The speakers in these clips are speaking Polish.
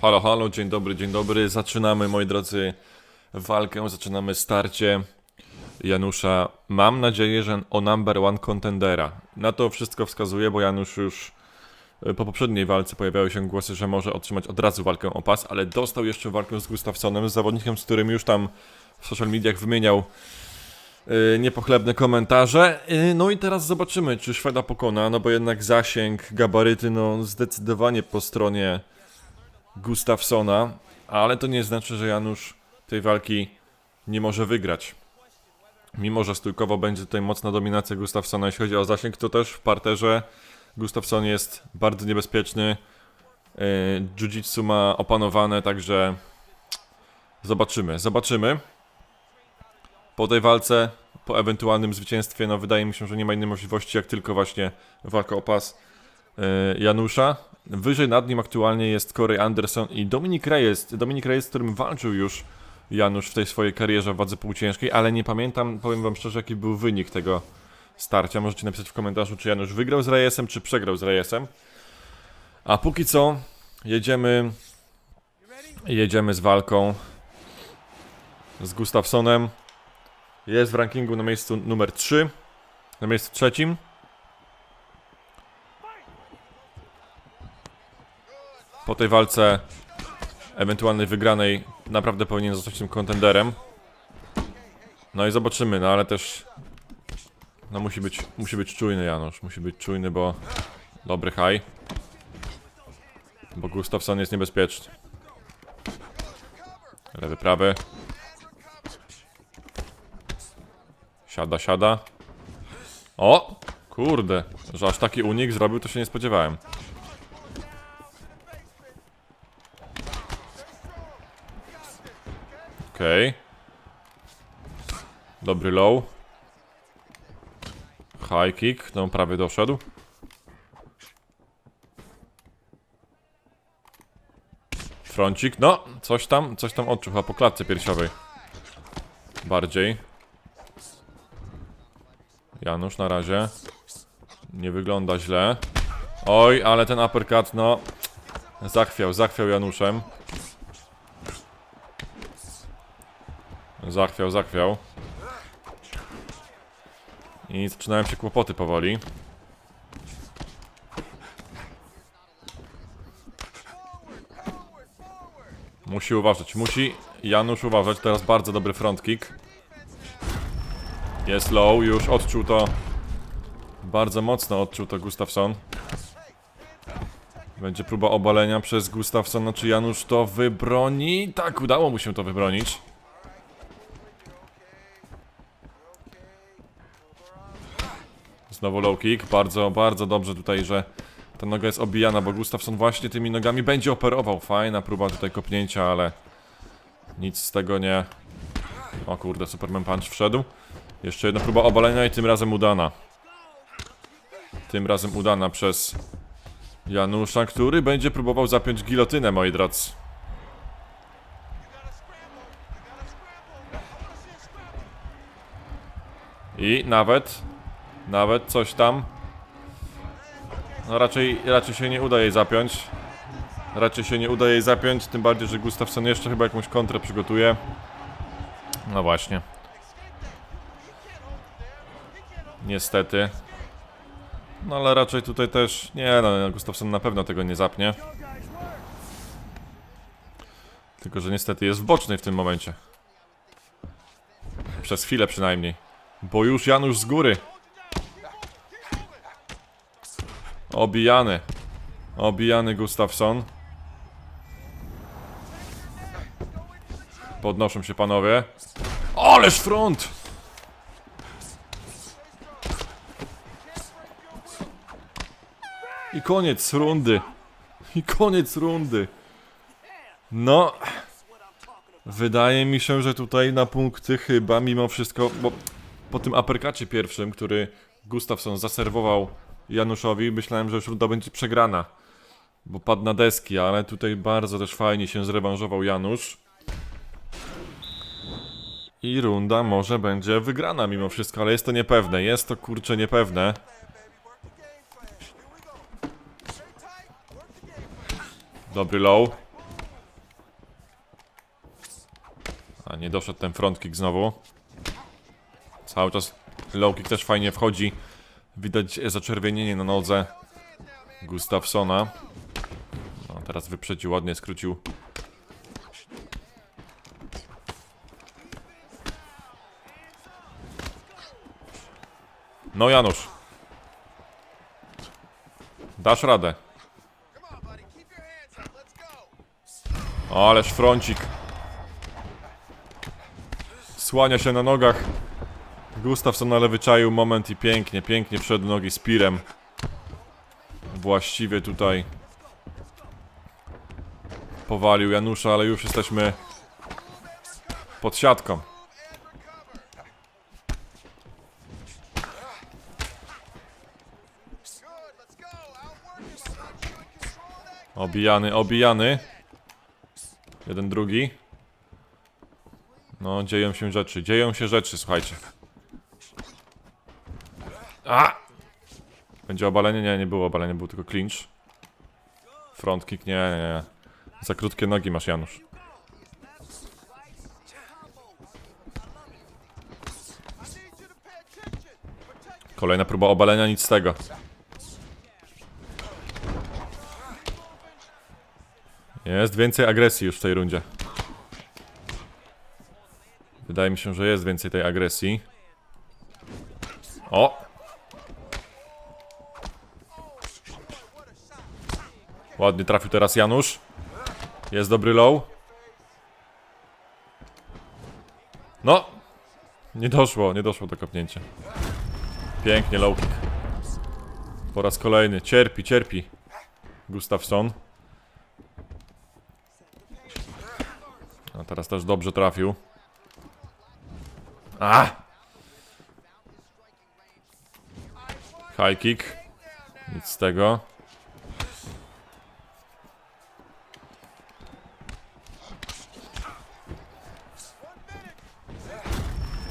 Halo, halo, dzień dobry, dzień dobry. Zaczynamy, moi drodzy, walkę, zaczynamy starcie Janusza. Mam nadzieję, że o number one contendera. Na to wszystko wskazuje, bo Janusz już y, po poprzedniej walce pojawiały się głosy, że może otrzymać od razu walkę o pas, ale dostał jeszcze walkę z Gustafsonem, z zawodnikiem, z którym już tam w social mediach wymieniał y, niepochlebne komentarze. Y, No i teraz zobaczymy, czy Szweda pokona, no bo jednak zasięg, gabaryty, no zdecydowanie po stronie Gustafsona, ale to nie znaczy, że Janusz tej walki nie może wygrać. Mimo, że stójkowo będzie tutaj mocna dominacja Gustafsona, jeśli chodzi o zasięg, to też w parterze Gustafson jest bardzo niebezpieczny. Yy, Jiu-jitsu ma opanowane, także zobaczymy, zobaczymy. Po tej walce, po ewentualnym zwycięstwie, no wydaje mi się, że nie ma innej możliwości, jak tylko właśnie walka o pas Janusza. Wyżej nad nim aktualnie jest Corey Anderson i Dominik Reyes. Dominik Reyes, z którym walczył już Janusz w tej swojej karierze w wadze półciężkiej, ale nie pamiętam, powiem wam szczerze, jaki był wynik tego starcia. Możecie napisać w komentarzu, czy Janusz wygrał z Reyesem, czy przegrał z Reyesem. A póki co jedziemy jedziemy z walką z Gustafsonem. Jest w rankingu na miejscu numer 3, na miejscu trzecim. Po tej walce ewentualnej wygranej naprawdę powinien zostać tym kontenderem. No i zobaczymy, no ale też no musi być, musi być czujny Janusz, musi być czujny, bo dobry high. Bo Gustafsson jest niebezpieczny. Lewy, prawy. Siada, siada. O! Kurde, że aż taki unik zrobił, to się nie spodziewałem. Okej. Dobry low. High kick, no prawie doszedł. Froncik, no, coś tam, coś tam odczuł, po klatce piersiowej. Bardziej. Janusz na razie. Nie wygląda źle. Oj, ale ten uppercut, no... Zachwiał, zachwiał Januszem. Zachwiał, zachwiał. I zaczynają się kłopoty powoli. Musi uważać, musi Janusz uważać. Teraz bardzo dobry front kick. Jest low, już odczuł to. Bardzo mocno odczuł to Gustafsson. Będzie próba obalenia przez Gustafsona. Czy Janusz to wybroni? Tak, udało mu się to wybronić. Znowu low kick. Bardzo, bardzo dobrze tutaj, że ta noga jest obijana, bo Gustafsson właśnie tymi nogami będzie operował. Fajna próba tutaj kopnięcia, ale nic z tego nie... O kurde, Superman Punch wszedł. Jeszcze jedna próba obalenia i tym razem udana. Tym razem udana przez Janusza, który będzie próbował zapiąć gilotynę, moi drodzy. I nawet, nawet coś tam. No raczej, raczej się nie uda jej zapiąć. Raczej się nie uda jej zapiąć, tym bardziej, że Gustafsson jeszcze chyba jakąś kontrę przygotuje. No właśnie. Niestety. No ale raczej tutaj też... Nie no, Gustafsson na pewno tego nie zapnie. Tylko, że niestety jest w bocznej w tym momencie. Przez chwilę przynajmniej. Bo już Janusz z góry. Obijany. Obijany Gustafsson. Podnoszą się panowie. Ależ front! I koniec rundy. I koniec rundy. No. Wydaje mi się, że tutaj na punkty chyba mimo wszystko, bo po tym aperkacie pierwszym, który Gustafsson zaserwował Januszowi. Myślałem, że śruda będzie przegrana, bo padł na deski, ale tutaj bardzo też fajnie się zrewanżował Janusz. I runda może będzie wygrana mimo wszystko, ale jest to niepewne. Jest to kurcze niepewne. Dobry low. A nie doszedł ten front kick znowu. Cały czas low kick też fajnie wchodzi Widać zaczerwienienie na nodze Gustafsona. No, teraz wyprzedził, ładnie skrócił. No Janusz. Dasz radę. Ależ froncik. Słania się na nogach. Gustafsson ale wyczaił moment i pięknie, pięknie w nogi z Pirem. Właściwie tutaj powalił Janusza, ale już jesteśmy pod siatką. Obijany, obijany. Jeden, drugi. No, dzieją się rzeczy, dzieją się rzeczy, słuchajcie. A! Będzie obalenie? Nie, nie było obalenia, był tylko clinch. Front kick? Nie, nie, nie. Za krótkie nogi masz, Janusz. Kolejna próba obalenia, nic z tego. Jest więcej agresji już w tej rundzie. Wydaje mi się, że jest więcej tej agresji. O! Ładnie trafił teraz Janusz. Jest dobry low. No! Nie doszło, nie doszło do kopnięcia. Pięknie low kick. Po raz kolejny. Cierpi, cierpi. Gustafsson. A teraz też dobrze trafił. A! High kick. Nic z tego.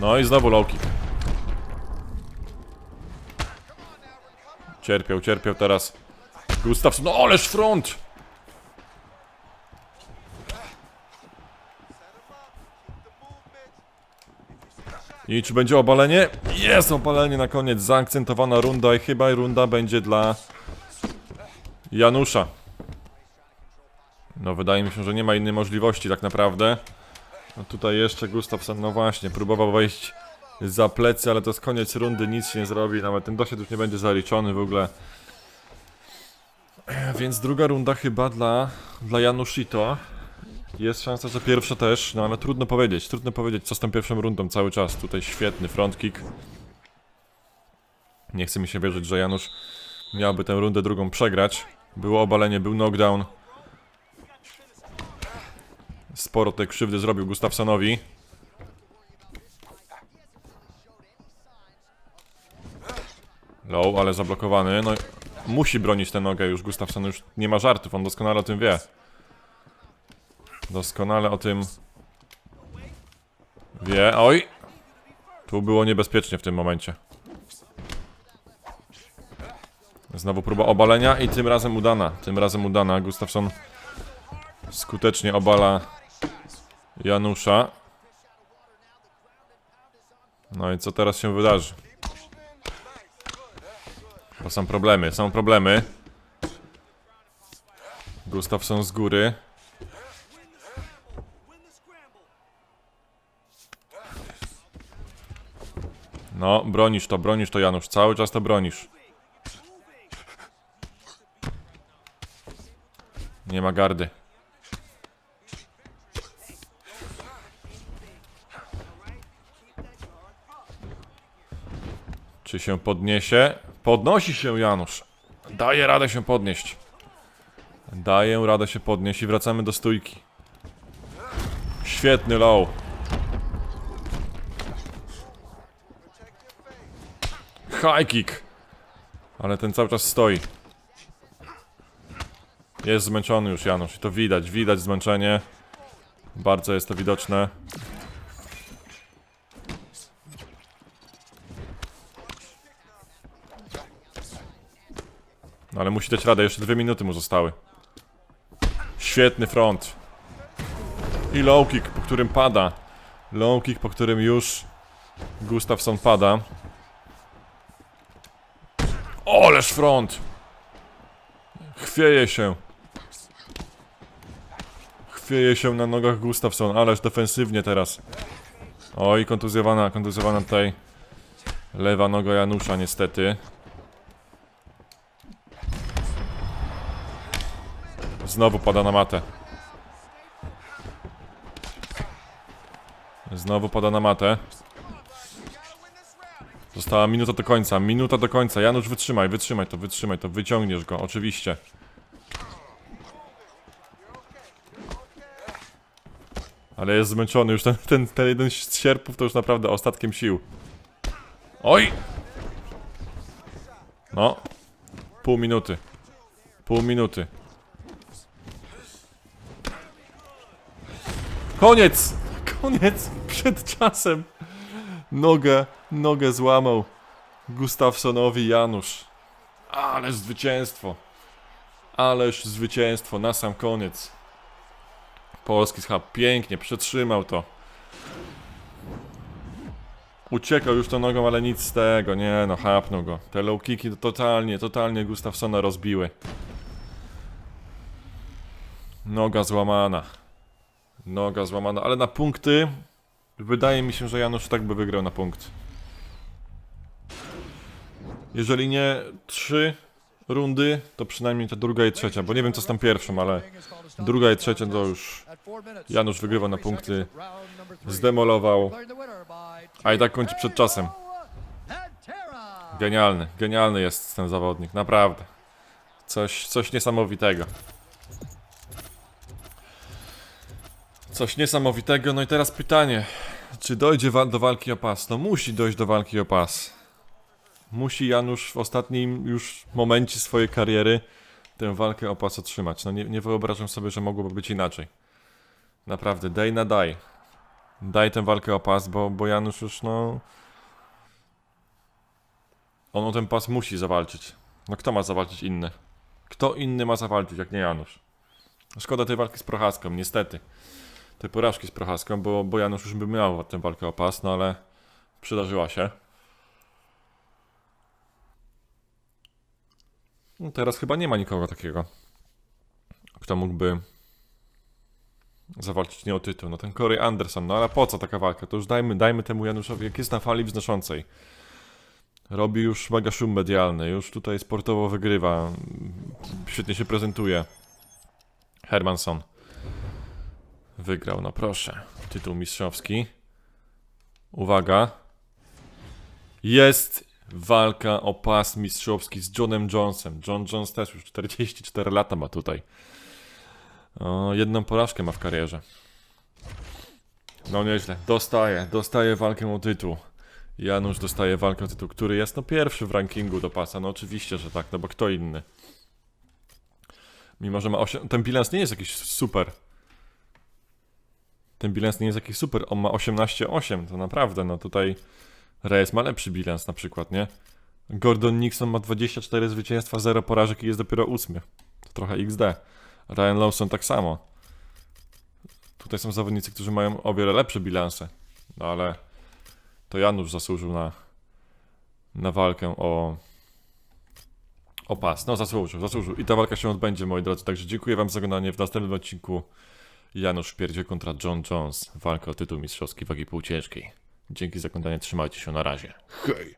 No i znowu low kick. Cierpiał, cierpiał teraz. Gustafsson, no ależ front! I czy będzie obalenie? Jest obalenie na koniec, zaakcentowana runda i chyba runda będzie dla Janusza. No wydaje mi się, że nie ma innej możliwości tak naprawdę. Tutaj jeszcze Gustafsson, no właśnie, próbował wejść za plecy, ale to jest koniec rundy, nic się nie zrobi, nawet ten dosiad już nie będzie zaliczony w ogóle. Więc druga runda chyba dla, dla Janushito. Jest szansa, że pierwsza też, no ale trudno powiedzieć, trudno powiedzieć co z tą pierwszą rundą cały czas. Tutaj świetny front kick. Nie chce mi się wierzyć, że Janusz miałby tę rundę drugą przegrać. Było obalenie, był knockdown. Sporo tej krzywdy zrobił Gustafsonowi. Low, ale zablokowany. No, musi bronić tę nogę już. Gustafson już nie ma żartów, on doskonale o tym wie. Doskonale o tym wie. Oj! Tu było niebezpiecznie w tym momencie. Znowu próba obalenia i tym razem udana. Tym razem udana. Gustafson skutecznie obala Janusza. No i co teraz się wydarzy? Bo są problemy, są problemy. Gustafson z góry. No, bronisz to, bronisz to Janusz, cały czas to bronisz. Nie ma gardy. Czy się podniesie? Podnosi się Janusz. Daje radę się podnieść. Daję radę się podnieść i wracamy do stójki. Świetny low. High kick. Ale ten cały czas stoi. Jest zmęczony już Janusz i to widać, widać zmęczenie. Bardzo jest to widoczne. No ale musi dać radę, jeszcze dwie minuty mu zostały. Świetny front. I low kick, po którym pada. Low kick, po którym już Gustafsson pada. Oleż front! Chwieje się. Chwieje się na nogach Gustafsson, ależ defensywnie teraz. Oj, kontuzjowana, kontuzjowana tutaj lewa noga Janusza niestety. Znowu pada na matę. Znowu pada na matę. Została minuta do końca, minuta do końca. Janusz, wytrzymaj, wytrzymaj to, wytrzymaj to, wyciągniesz go, oczywiście. Ale jest zmęczony, już ten, ten, ten jeden z sierpów to już naprawdę ostatkiem sił. Oj! No. Pół minuty. Pół minuty. Koniec! Koniec! Przed czasem! Nogę, nogę złamał Gustafsonowi Janusz. Ależ zwycięstwo. Ależ zwycięstwo na sam koniec. Polski schab pięknie przetrzymał to. Uciekał już tą nogą, ale nic z tego. Nie no, hapnął go. Te low kicki to totalnie, totalnie Gustafsona rozbiły. Noga złamana. Noga złamana, ale na punkty wydaje mi się, że Janusz tak by wygrał na punkt. Jeżeli nie trzy rundy, to przynajmniej ta druga i trzecia, bo nie wiem co z tam pierwszą, ale druga i trzecia to już Janusz wygrywa na punkty, zdemolował, a i tak kończy przed czasem. Genialny, genialny jest ten zawodnik, naprawdę. Coś, coś niesamowitego. Coś niesamowitego. No i teraz pytanie, czy dojdzie wa- do walki o pas? No musi dojść do walki o pas. Musi Janusz w ostatnim już momencie swojej kariery tę walkę o pas otrzymać. No nie, nie wyobrażam sobie, że mogłoby być inaczej. Naprawdę, daj na daj. Daj tę walkę o pas, bo, bo Janusz już no... On o ten pas musi zawalczyć. No kto ma zawalczyć inny? Kto inny ma zawalczyć, jak nie Janusz? Szkoda tej walki z Prochaską, niestety. Tej porażki z Prochaską, bo, bo Janusz już by miał tę walkę o pas, no ale przydarzyła się. No teraz chyba nie ma nikogo takiego, kto mógłby zawalczyć nie o tytuł. No ten Corey Anderson, no ale po co taka walka? To już dajmy, dajmy temu Januszowi, jak jest na fali wznoszącej. Robi już mega szum medialny, już tutaj sportowo wygrywa. Świetnie się prezentuje. Hermanson wygrał, no proszę. Tytuł mistrzowski. Uwaga. Jest walka o pas mistrzowski z Johnem Jonesem. John Jones też już 44 lata ma tutaj. O, jedną porażkę ma w karierze. No nieźle. Dostaje, dostaje walkę o tytuł. Janusz dostaje walkę o tytuł, który jest no pierwszy w rankingu do pasa. No oczywiście, że tak, no bo kto inny. Mimo, że ma 8... Ten bilans nie jest jakiś super. Ten bilans nie jest jakiś super. On ma 18-8, to naprawdę, no tutaj Reyes ma lepszy bilans na przykład, nie? Gordon Nixon ma 24 zwycięstwa, 0 porażek i jest dopiero 8. To trochę XD. Ryan Lawson tak samo. Tutaj są zawodnicy, którzy mają o wiele lepsze bilanse. No ale to Janusz zasłużył na, na walkę o, o pas. No zasłużył, zasłużył. I ta walka się odbędzie, moi drodzy. Także dziękuję wam za oglądanie. W następnym odcinku Janusz Pierdzie kontra John Jones. Walka o tytuł mistrzowski wagi półciężkiej. Dzięki za oglądanie. Trzymajcie się. Na razie. Hej!